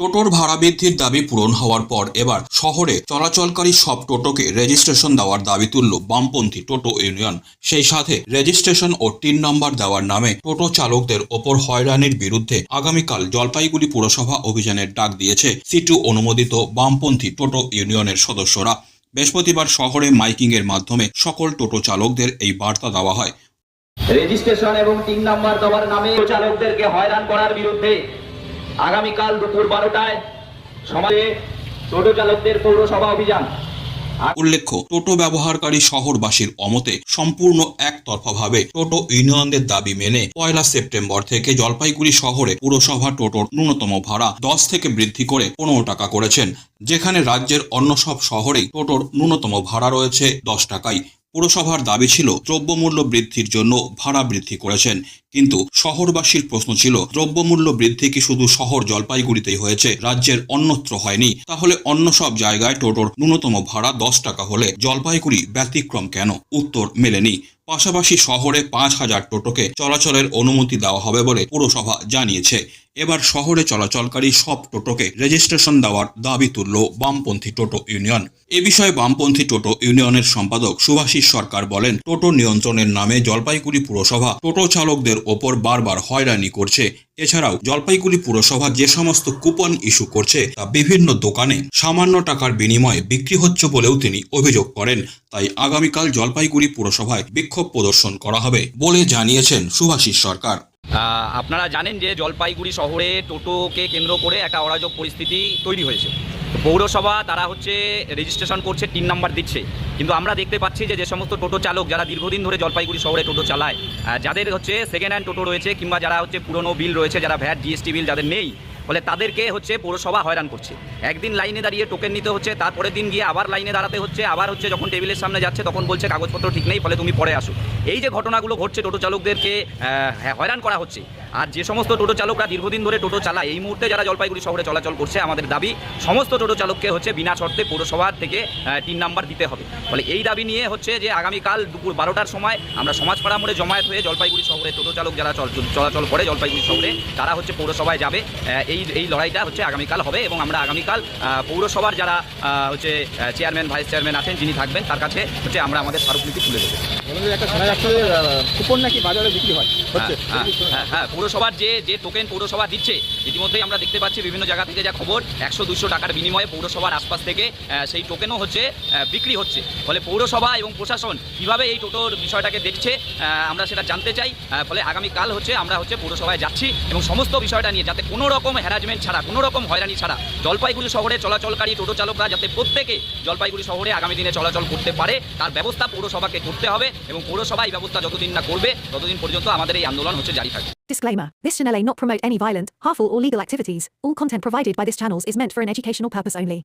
টোটোর ভাড়া বৃদ্ধির দাবি পূরণ হওয়ার পর এবার শহরে চলাচলকারী সব টোটোকে রেজিস্ট্রেশন দেওয়ার দাবি তুলল বামপন্থী টোটো ইউনিয়ন। সেই সাথে রেজিস্ট্রেশন ও তিন নম্বর দেওয়ার নামে টোটো চালকদের ওপর হয়রানির বিরুদ্ধে আগামীকাল জলপাইগুড়ি পুরসভা অভিযানের ডাক দিয়েছে সিটু অনুমোদিত বামপন্থী টোটো ইউনিয়নের সদস্যরা। বৃহস্পতিবার শহরে মাইকিং এর মাধ্যমে সকল টোটো চালকদের এই বার্তা দেওয়া হয়। রেজিস্ট্রেশন এবং তিন নাম্বার দেওয়ার নামে চালকদেরকে হয়রান করার বিরুদ্ধে আগামীকাল দুপুর বারোটায় সমাজে টোটো চালকদের পৌরসভা অভিযান। উল্লেখ্য, টোটো ব্যবহারকারী শহরবাসীর অমতে সম্পূর্ণ একতরফাভাবে টোটো ইউনিয়নদের দাবি মেনে পয়লা সেপ্টেম্বর থেকে জলপাইগুড়ি শহরে পুরসভা টোটোর ন্যূনতম ভাড়া দশ থেকে বৃদ্ধি করে পনেরো টাকা করেছেন, যেখানে রাজ্যের অন্য সব শহরেই টোটোর ন্যূনতম ভাড়া রয়েছে দশ টাকাই। পুরসভার দাবি ছিল দ্রব্যমূল্য বৃদ্ধির জন্য ভাড়া বৃদ্ধি করেছেন। কিন্তু শহরবাসীর প্রশ্ন ছিল, দ্রব্যমূল্য বৃদ্ধি কি শুধু শহর জলপাইগুড়িতেই হয়েছে, রাজ্যের অন্যত্র হয়নি? তাহলে অন্য সব জায়গায় টোটোর ন্যূনতম ভাড়া দশ টাকা হলে জলপাইগুড়ি ব্যতিক্রম কেন? উত্তর মেলেনি। পাশাপাশি শহরে পাঁচ হাজার টোটোকে চলাচলের অনুমতি দেওয়া হবে বলে পুরসভা জানিয়েছে। এবার শহরে চলাচলকারী সব টোটোকে রেজিস্ট্রেশন দেওয়ার দাবি তুলল বামপন্থী টোটো ইউনিয়ন। এ বিষয়ে বামপন্থী টোটো ইউনিয়নের সম্পাদক সুভাষিস সরকার বলেন, টোটো নিয়ন্ত্রণের নামে জলপাইগুড়ি পুরসভা টোটো চালকদের ওপর বারবার হয়রানি করছে। এছাড়াও জলপাইগুড়ি পুরসভা যে সমস্ত কুপন ইস্যু করছে, তা বিভিন্ন দোকানে সামান্য টাকার বিনিময়ে বিক্রি হচ্ছে বলেও তিনি অভিযোগ করেন। তাই আগামীকাল জলপাইগুড়ি পুরসভায় বিক্ষোভ প্রদর্শন করা হবে বলে জানিয়েছেন সুভাষিস সরকার। আপনারা জানেন যে জলপাইগুড়ি শহরে টোটোকে কেন্দ্র করে একটা অরাজক পরিস্থিতি তৈরি হয়েছে। পৌরসভা তারা হচ্ছে রেজিস্ট্রেশন করছে, তিন নাম্বার দিচ্ছে। কিন্তু আমরা দেখতে পাচ্ছি যে যে সমস্ত টোটো চালক যারা দীর্ঘদিন ধরে জলপাইগুড়ি শহরে টোটো চালায় যাদের হচ্ছে সেকেন্ড হ্যান্ড টোটো রয়েছে কিংবা যারা হচ্ছে পুরনো বিল রয়েছে, যারা ভ্যাট জিএসটি বিল যাদের নেই ফলে তাদেরকে হচ্ছে পৌরসভা হয়রান করছে। একদিন লাইনে দাঁড়িয়ে টোকেন নিতে হচ্ছে তারপরের দিন গিয়ে আবার লাইনে দাঁড়াতে হচ্ছে আবার হচ্ছে যখন টেবিলের সামনে যাচ্ছে তখন বলছে কাগজপত্র ঠিক নেই ফলে তুমি পরে আসো। এই যে ঘটনাগুলো ঘটছে টোটো চালকদেরকে হ্যাঁ, হয়রান করা হচ্ছে। আর যে সমস্ত টোটো চালকরা দীর্ঘদিন ধরে টোটো চালায় এই মুহূর্তে যারা জলপাইগুড়ি শহরে চলাচল করছে আমাদের দাবি সমস্ত টোটো চালককে হচ্ছে বিনা শর্তে পৌরসভার থেকে তিন নাম্বার দিতে হবে। ফলে এই দাবি নিয়ে হচ্ছে যে আগামীকাল দুপুর বারোটার সময় আমরা সমাজপাড়া মোড়ে জমায়েত হয়ে জলপাইগুড়ি শহরে টোটো চালক যারা চল- চলাচল করে জলপাইগুড়ি শহরে তারা হচ্ছে পৌরসভায় যাবে। এই এই লড়াইটা হচ্ছে আগামীকাল হবে এবং আমরা আগামীকাল পৌরসভার যারা হচ্ছে চেয়ারম্যান ভাইস চেয়ারম্যান আছেন যিনি থাকবেন তার কাছে হচ্ছে আমরা আমাদের স্মারকলিপি তুলে দেবো। কুপন নাকি বাজারে বিক্রি হয়? হ্যাঁ, হ্যাঁ, হ্যাঁ পৌরসভার যে যে টোকেন পৌরসভা দিচ্ছে ইতিমধ্যেই আমরা দেখতে পাচ্ছি বিভিন্ন জায়গা থেকে যা খবর একশো দুশো টাকার বিনিময়ে পৌরসভার আশপাশ থেকে সেই টোকেনও হচ্ছে বিক্রি হচ্ছে। ফলে পৌরসভা এবং প্রশাসন কীভাবে এই টোটোর বিষয়টাকে দেখছে আমরা সেটা জানতে চাই ফলে আগামীকাল হচ্ছে আমরা হচ্ছে পৌরসভায় যাচ্ছি এবং সমস্ত বিষয়টা নিয়ে যাতে কোনো রকম হ্যারাসমেন্ট ছাড়া কোনো রকম হয়রানি ছাড়া জলপাইগুড়ি শহরে চলাচলকারী টোটো চালকরা যাতে প্রত্যেকে জলপাইগুড়ি শহরে আগামী দিনে চলাচল করতে পারে তার ব্যবস্থা পৌরসভাকে করতে হবে এবং পৌরসভা এই ব্যবস্থা যতদিন না করবে ততদিন পর্যন্ত আমাদের এই আন্দোলন হচ্ছে জারি থাকবে Disclaimer This channel may not promote any violent, harmful, or legal activities. All content provided by this channel is meant for an educational purpose only.